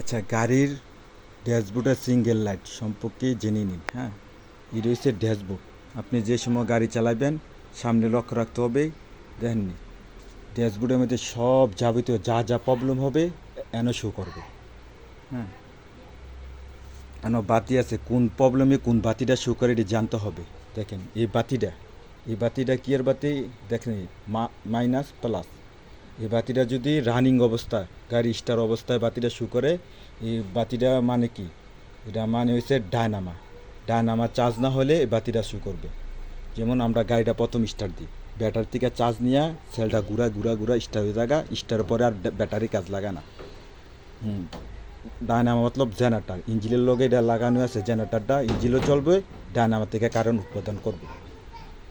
আচ্ছা গাড়ির ড্যাশবোর্ডের single light সম্পর্কে জেনে নিন হ্যাঁ? এটা হচ্ছে ড্যাশবোর্ড। আপনি যে সময় গাড়ি চালাবেন, সামনে লক্ষ্য রাখতে হবে দেখেননি ড্যাশবোর্ডের মধ্যে সব যাবতীয় যা যা প্রবলেম হবে, এন শো করবে হ্যাঁ? এন বাতি আছে, কোন প্রবলেমে কোন বাতিটা শো করে এটি জানতে হবে। দেখেন, এই বাতিটা এই বাতিটা কি এর বাতি? দেখেন মাইনাস প্লাস এই বাতিটা যদি রানিং অবস্থায় গাড়ি স্টার অবস্থায় বাতিটা শু করে, এই বাতিটা মানে কি? এটা মানে হচ্ছে ডায়নামা। ডায়নামা চার্জ না হলে এই বাতিটা শু করবে। যেমন আমরা গাড়িটা প্রথম স্টার্ট দিই। ব্যাটারি থেকে চার্জ নিয়ে সেলটা ঘুরা ঘুরা ঘুরা স্টার হয়ে জায়গা স্টারের পরে আর ব্যাটারি কাজ লাগে না। হুম। ডায়নামা মতলব জেনারেটার ইঞ্জিনের লগে এটা লাগানো আছে জেনারেটারটা ইঞ্জিনও চলবে, ডায়নামা থেকে কারেন্ট উৎপাদন করবে।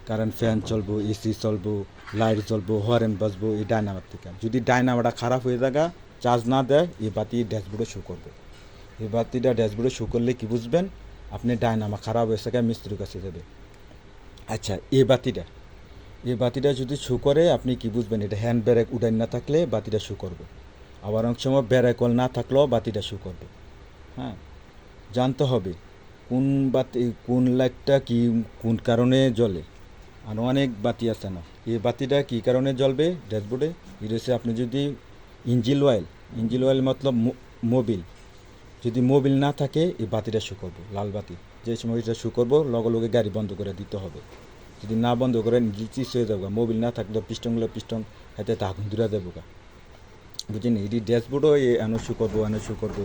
কারেন্ট ফ্যান চলবো, এসি চলবো, লাইট চলবো হরেন বাজবো, এই ডায়নামার থেকে। যদি ডায়নামাটা খারাপ হয়ে থাকা চার্জ না দেয়, এই বাতি ড্যাশবোর্ডে শো করবে। এই বাতিটা ড্যাশবোর্ডে শো করলে কি বুঝবেন? আপনি ডায়নামা খারাপ হয়ে গা মিস্ত্রির কাছে যাবে। আচ্ছা এই বাতিটা। এই বাতিটা যদি শো করে, আপনি কি বুঝবেন? এটা হ্যান্ড ব্রেক উডান না থাকলে বাতিটা শো করবে। আবার অনেক সময় ব্রেকল না থাকলেও বাতিটা শো করবে। হ্যাঁ জানতে হবে কোন বাতি, কোন লাইটটা কি, কোন কারণে জ্বলে। আর অনেক বাতি আছে না। এই বাতিটা কী কারণে জ্বলবে? ড্যাশবোর্ডে? এটা আপনি যদি ইঞ্জিল অয়েল ইঞ্জিল অয়েল মতলব মোবিল। যদি মোবিল না থাকে, এই বাতিটা শু করব, লাল বাতি। যে সময় এটা শু করব লগে লগে গাড়ি বন্ধ করে দিতে হবে। যদি না বন্ধ করেন চিস হয়ে যাব মোবিল না থাকলে পিস্টনগুলো পিস্টন হাতে তা আগুন দূরা যাব গা। বুঝিনি এটি ড্যাশবোর্ডও এনে শু করব, এনে শু করব।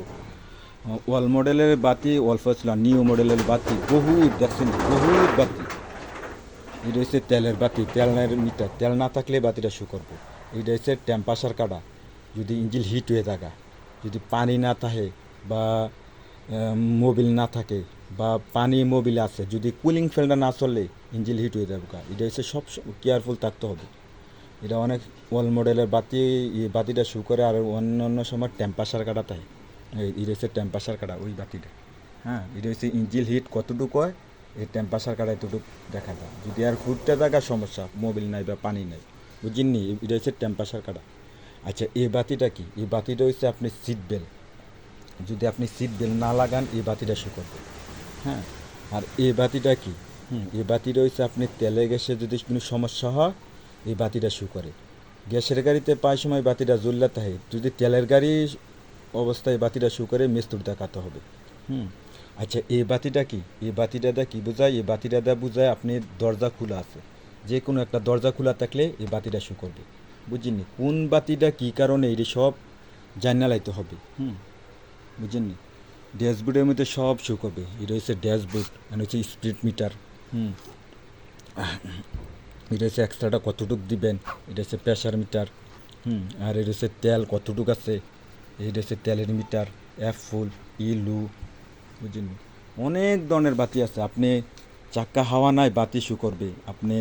ওয়াল মডেলের বাতি অল্প ছিল নিউ মডেলের বাতি বহু দেখছেন বহু বাতি। এটা হচ্ছে তেলের বাতি তেলের মিটার, তেল না থাকলে বাতিটা শু করব। এটা হচ্ছে টেম্পাসার কাটা, যদি ইঞ্জিল হিট হয়ে থাকা, যদি পানি না থাকে বা মোবিল না থাকে বা পানি মোবিল আছে, যদি কুলিং ফ্যানটা না চললে ইঞ্জিল হিট হয়ে যাবে এটা হচ্ছে সব কেয়ারফুল থাকতে হবে। এটা অনেক ওয়াল মডেলের বাতি বাতিটা শু করে আর অন্য অন্য সময় টেম্পাসার কাটা থাকে এটা হচ্ছে টেম্পাসার কাটা ওই বাতিটা। হ্যাঁ এটা হচ্ছে ইঞ্জিল হিট কতটুকু হয়? এই টেম্পারেচার কাটা এতটুকু দেখা যায়। যদি আর ফুটতে থাকা সমস্যা মোবিল নাই বা পানি নাই বুঝিনি এটা হচ্ছে টেম্পারেচার কাটা আচ্ছা এই বাতিটা কি? এই বাতিটা হচ্ছে আপনি সিট বেল্ট যদি আপনি সিট বেল্ট না লাগান, এই বাতিটা শু করবে। হ্যাঁ? আর এই বাতিটা কি? হুম, এই বাতিটা হচ্ছে আপনি তেলে গ্যাসে যদি কোনো সমস্যা হয়, এই বাতিটা শু করে। গ্যাসের গাড়িতে প্রায় সময় বাতিটা জ্বললে থাকে যদি তেলের গাড়ি অবস্থায় বাতিটা শু করে মিস্তুর দেখাতে হবে। হুম? আচ্ছা এই বাতিটা কি? এই বাতিটা দা কি বোঝায়? এই বাতিটা দা বোঝায় আপনি দরজা খোলা আছে। যে কোনো একটা দরজা খোলা থাকলে এই বাতিটা শু করবে। বুঝিনি কোন বাতিটা কি কারণে এটি সব জানা লাইতে হবে? হুম? বুঝেননি ড্যাশবোর্ডের মধ্যে সব শো করবে। এটা হচ্ছে ড্যাশবোর্ড আর হচ্ছে স্পিড মিটার। হুম? এটা হচ্ছে এক্সট্রাটা কতটুক দিবেন? এটা হচ্ছে প্রেশার মিটার। হুম? আর এটা হচ্ছে তেল কতটুক আছে? এটা হচ্ছে তেলের মিটার এফ ফুল ই লু বুঝলেন অনেক ধরনের বাতি আছে। আপনি চাক্কা হাওয়া নাই বাতি শু করবে আপনি